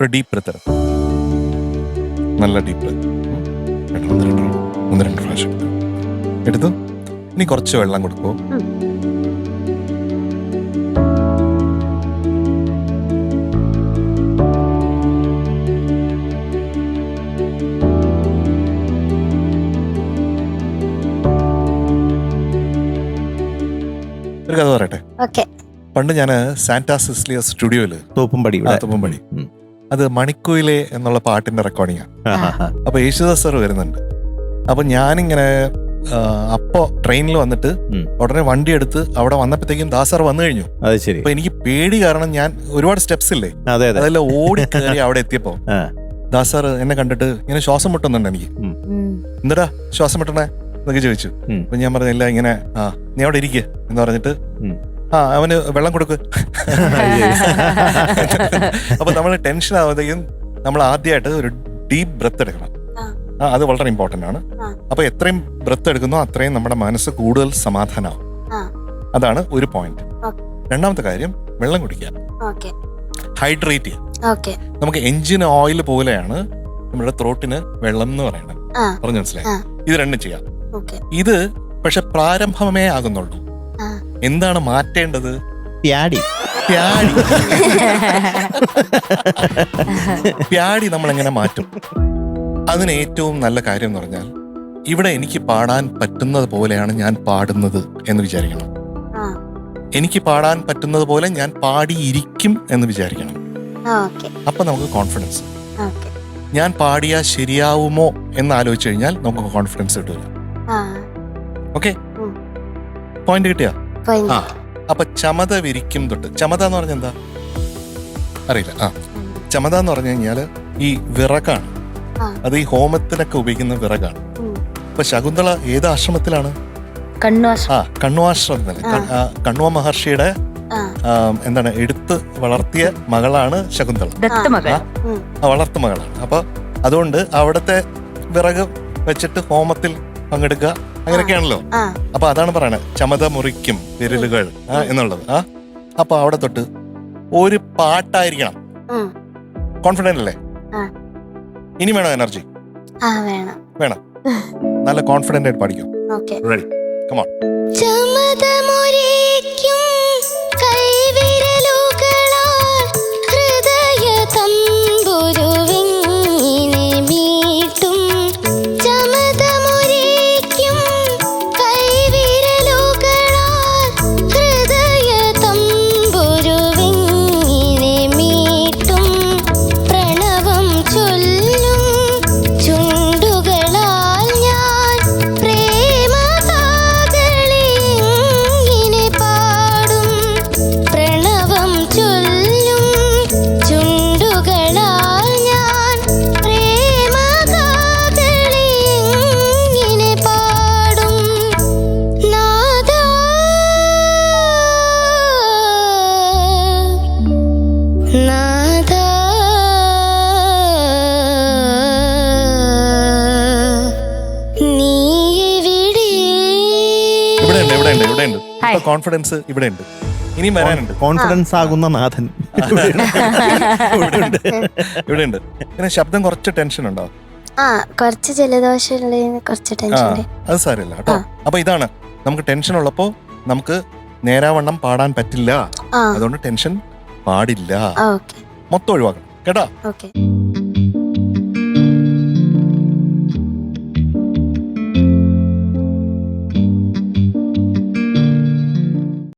ഒരു deep breath എടുക്കും നല്ല ഡീപ്പ് ബ്രത്ത് ഒന്ന് രണ്ട് ഒന്ന് രണ്ട് പ്രാവശ്യം എടുത്തു? ഇനി കുറച്ച് വെള്ളം കൊടുക്കൂ. ഉം. ഒരു കഥ പറയട്ടെ? പണ്ട് ഞാൻ സാന്റാ സിസ്ലിയ സ്റ്റുഡിയോയിൽ തോപ്പുംപടി ഇവിടെ. തോപ്പും ഉം. അത് മണിക്കുയിലെ എന്നുള്ള പാട്ടിന്റെ റെക്കോർഡിംഗ് ആണ്. അപ്പൊ യേശുദാസ് സാർ വരുന്നുണ്ട്. അപ്പൊ ഞാനിങ്ങനെ അപ്പോ ട്രെയിനിൽ വന്നിട്ട്. ഉടനെ വണ്ടി എടുത്ത് അവിടെ വന്നപ്പോഴത്തേക്കും ദാസ് സാർ വന്നു കഴിഞ്ഞു. അത് ശരി. അപ്പൊ എനിക്ക് പേടി കാരണം ഞാൻ ഒരുപാട് സ്റ്റെപ്സ് ഇല്ലേ? അതെ അതെ. അതെല്ലാം ഓടി കയറി അവിടെ എത്തിയപ്പോ ദാസാർ ദാസ് സാർ എന്നെ കണ്ടിട്ട് ഇങ്ങനെ ശ്വാസം മുട്ടുന്നുണ്ട് എനിക്ക്. എന്താടാ ശ്വാസം മുട്ടണേ എന്നൊക്കെ ചോദിച്ചു. അപ്പൊ ഞാൻ പറഞ്ഞില്ല ഇങ്ങനെ ആ നീ അവിടെ ഇരിക്കുക എന്ന് പറഞ്ഞിട്ട്. ആ അവന് വെള്ളം കൊടുക്ക്. അപ്പൊ നമ്മൾ ടെൻഷൻ ആവുകയും നമ്മൾ ആദ്യമായിട്ട് ഒരു ഡീപ്പ് ബ്രത്ത് എടുക്കണം. ആ. അത് വളരെ ഇമ്പോർട്ടന്റ് ആണ്. അപ്പൊ എത്രയും ബ്രത്ത് എടുക്കുന്നോ അത്രയും നമ്മുടെ മനസ്സ് കൂടുതൽ സമാധാനമാവും. അതാണ് ഒരു പോയിന്റ് രണ്ടാമത്തെ കാര്യം വെള്ളം കുടിക്കുക. ഹൈഡ്രേറ്റ് ചെയ്യുക. നമുക്ക് എഞ്ചിൻ ഓയിൽ പോലെയാണ് നമ്മുടെ ത്രോട്ടിന് വെള്ളം എന്ന് പറയുന്നത്. പറഞ്ഞു മനസ്സിലായി? ഇത് രണ്ടും ചെയ്യാം. ഇത് പക്ഷെ പ്രാരംഭമേ ആകുന്നുള്ളൂ. എന്താണ് മാറ്റേണ്ടത്? പ്യാടി. പ്യാടി. പ്യാടി നമ്മൾ എങ്ങനെ മാറ്റും? അതിന് ഏറ്റവും നല്ല കാര്യം എന്ന് പറഞ്ഞാൽ ഇവിടെ എനിക്ക് പാടാൻ പറ്റുന്നത് പോലെയാണ് ഞാൻ പാടുന്നത് എന്ന് വിചാരിക്കണം. ആ. എനിക്ക് പാടാൻ പറ്റുന്നത് പോലെ ഞാൻ പാടിയിരിക്കും എന്ന് വിചാരിക്കണം. അപ്പൊ നമുക്ക് കോൺഫിഡൻസ് ഓക്കെ. ഞാൻ പാടിയാ ശരിയാവുമോ എന്ന് ആലോചിച്ചു കഴിഞ്ഞാൽ നമുക്ക് കോൺഫിഡൻസ് കിട്ടില്ല ആ. ഓക്കെ? പോയിന്റ് കിട്ടിയ? ആ അപ്പൊ ചമത വിരിക്കും തൊട്ട്. ചമത എന്ന് പറഞ്ഞ എന്താ? അറിയില്ല. ആ ചമത എന്ന് പറഞ്ഞു കഴിഞ്ഞാൽ ഈ വിറകാണ്. അത് ഈ ഹോമത്തിനൊക്കെ ഉപയോഗിക്കുന്ന വിറകാണ്. അപ്പൊ ശകുന്തള ഏത് ആശ്രമത്തിലാണ്? ആ കണ്ണുവാശ്രമം കണ്ണുവ മഹർഷിയുടെ എന്താണ് എടുത്ത് വളർത്തിയ മകളാണ് ശകുന്തള. വളർത്തു മകളാണ്. അപ്പൊ അതുകൊണ്ട് അവിടുത്തെ വിറക് വെച്ചിട്ട് ഹോമത്തിൽ പങ്കെടുക്കുക. അങ്ങനെയൊക്കെയാണല്ലോ. അപ്പൊ അതാണ് പറയണത് ചമത മുറിക്കും വിരലുകൾ എന്നുള്ളത്. ആ അപ്പൊ അവിടെ തൊട്ട് ഒരു പാട്ടായിരിക്കണം. കോൺഫിഡന്റ് അല്ലേ? ആ. ഇനി വേണോ എനർജി ആ വേണം. വേണം. നല്ല കോൺഫിഡന്റ് ആയിട്ട് പാടിക്കും. റെഡി കമോൺ ഉണ്ട് കോൺഫിഡൻസ് ഇവിടെ ഉണ്ട് ഇനിയും വരാനുണ്ട്. കോൺഫിഡൻസ് ആകുന്ന നാഥൻ. ഇവിടെ ഉണ്ട് പിന്നെ ശബ്ദം കുറച്ച് ടെൻഷൻ ഉണ്ടോ? ആ കുറച്ച് ജലദോഷം ടെൻഷൻ അത് സാരമില്ല കേട്ടോ. അപ്പൊ ഇതാണ്. നമുക്ക് ടെൻഷൻ ഉള്ളപ്പോ നമുക്ക് നേരാവണ്ണം പാടാൻ പറ്റില്ല. അതുകൊണ്ട് ടെൻഷൻ പാടില്ല. മൊത്തം ഒഴിവാക്കണം. കേട്ടോ? ഓക്കെ.